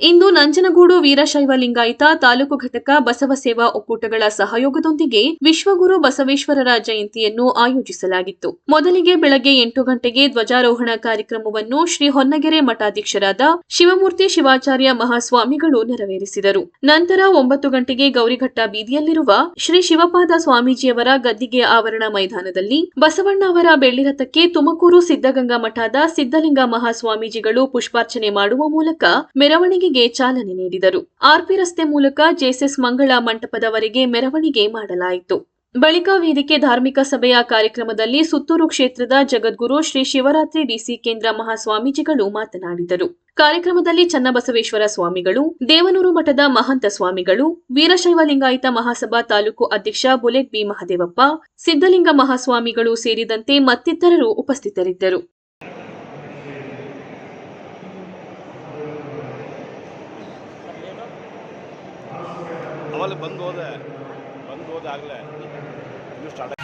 ಇಂದು ನಂಜನಗೂಡು ವೀರಶೈವ ಲಿಂಗಾಯತ ತಾಲೂಕು ಘಟಕ ಬಸವ ಸೇವಾ ಒಕ್ಕೂಟಗಳ ಸಹಯೋಗದೊಂದಿಗೆ ವಿಶ್ವಗುರು ಬಸವೇಶ್ವರರ ಜಯಂತಿಯನ್ನು ಆಯೋಜಿಸಲಾಗಿತ್ತು. ಮೊದಲಿಗೆ ಬೆಳಗ್ಗೆ ಎಂಟು ಗಂಟೆಗೆ ಧ್ವಜಾರೋಹಣ ಕಾರ್ಯಕ್ರಮವನ್ನು ಶ್ರೀ ಹೊನ್ನಗೆರೆ ಮಠಾಧ್ಯಕ್ಷರಾದ ಶಿವಮೂರ್ತಿ ಶಿವಾಚಾರ್ಯ ಮಹಾಸ್ವಾಮಿಗಳು ನೆರವೇರಿಸಿದರು. ನಂತರ ಒಂಬತ್ತು ಗಂಟೆಗೆ ಗೌರಿಘಟ್ಟ ಬೀದಿಯಲ್ಲಿರುವ ಶ್ರೀ ಶಿವಪಾದ ಸ್ವಾಮೀಜಿಯವರ ಗದ್ದಿಗೆ ಆವರಣ ಮೈದಾನದಲ್ಲಿ ಬಸವಣ್ಣ ಅವರ ಬೆಳ್ಳಿರಥಕ್ಕೆ ತುಮಕೂರು ಸಿದ್ದಗಂಗಾ ಮಠದ ಸಿದ್ದಲಿಂಗ ಮಹಾಸ್ವಾಮೀಜಿಗಳು ಪುಷ್ಪಾರ್ಚನೆ ಮಾಡುವ ಮೂಲಕ ಮೆರವಣಿಗೆಗೆ ಚಾಲನೆ ನೀಡಿದರು. ಆರ್ಪಿ ರಸ್ತೆ ಮೂಲಕ ಜೆಎಸ್ಎಸ್ ಮಂಗಳ ಮಂಟಪದವರೆಗೆ ಮೆರವಣಿಗೆ ಮಾಡಲಾಯಿತು. ಬಳಿಕ ವೇದಿಕೆ ಧಾರ್ಮಿಕ ಸಭೆಯ ಕಾರ್ಯಕ್ರಮದಲ್ಲಿ ಸುತ್ತೂರು ಕ್ಷೇತ್ರದ ಜಗದ್ಗುರು ಶ್ರೀ ಶಿವರಾತ್ರಿ ಡಿಸಿ ಕೇಂದ್ರ ಮಹಾಸ್ವಾಮೀಜಿಗಳು ಮಾತನಾಡಿದರು. ಕಾರ್ಯಕ್ರಮದಲ್ಲಿ ಚನ್ನಬಸವೇಶ್ವರ ಸ್ವಾಮಿಗಳು, ದೇವನೂರು ಮಠದ ಮಹಂತ ಸ್ವಾಮಿಗಳು ವೀರಶೈವ ಲಿಂಗಾಯತ ಮಹಾಸಭಾ ತಾಲೂಕು ಅಧ್ಯಕ್ಷ ಬುಲೆಟ್ ಬಿ. ಮಹದೇವಪ್ಪ ಸಿದ್ದಲಿಂಗ ಮಹಾಸ್ವಾಮಿಗಳು ಸೇರಿದಂತೆ ಮತ್ತಿತರರು ಉಪಸ್ಥಿತರಿದ್ದರು. ಅವಾಗ ಬಂದು ಹೋದೆ. ಬಂದು ಹೋದಾಗಲೇ ಇನ್ನೂ ಸ್ಟಾರ್ಟ್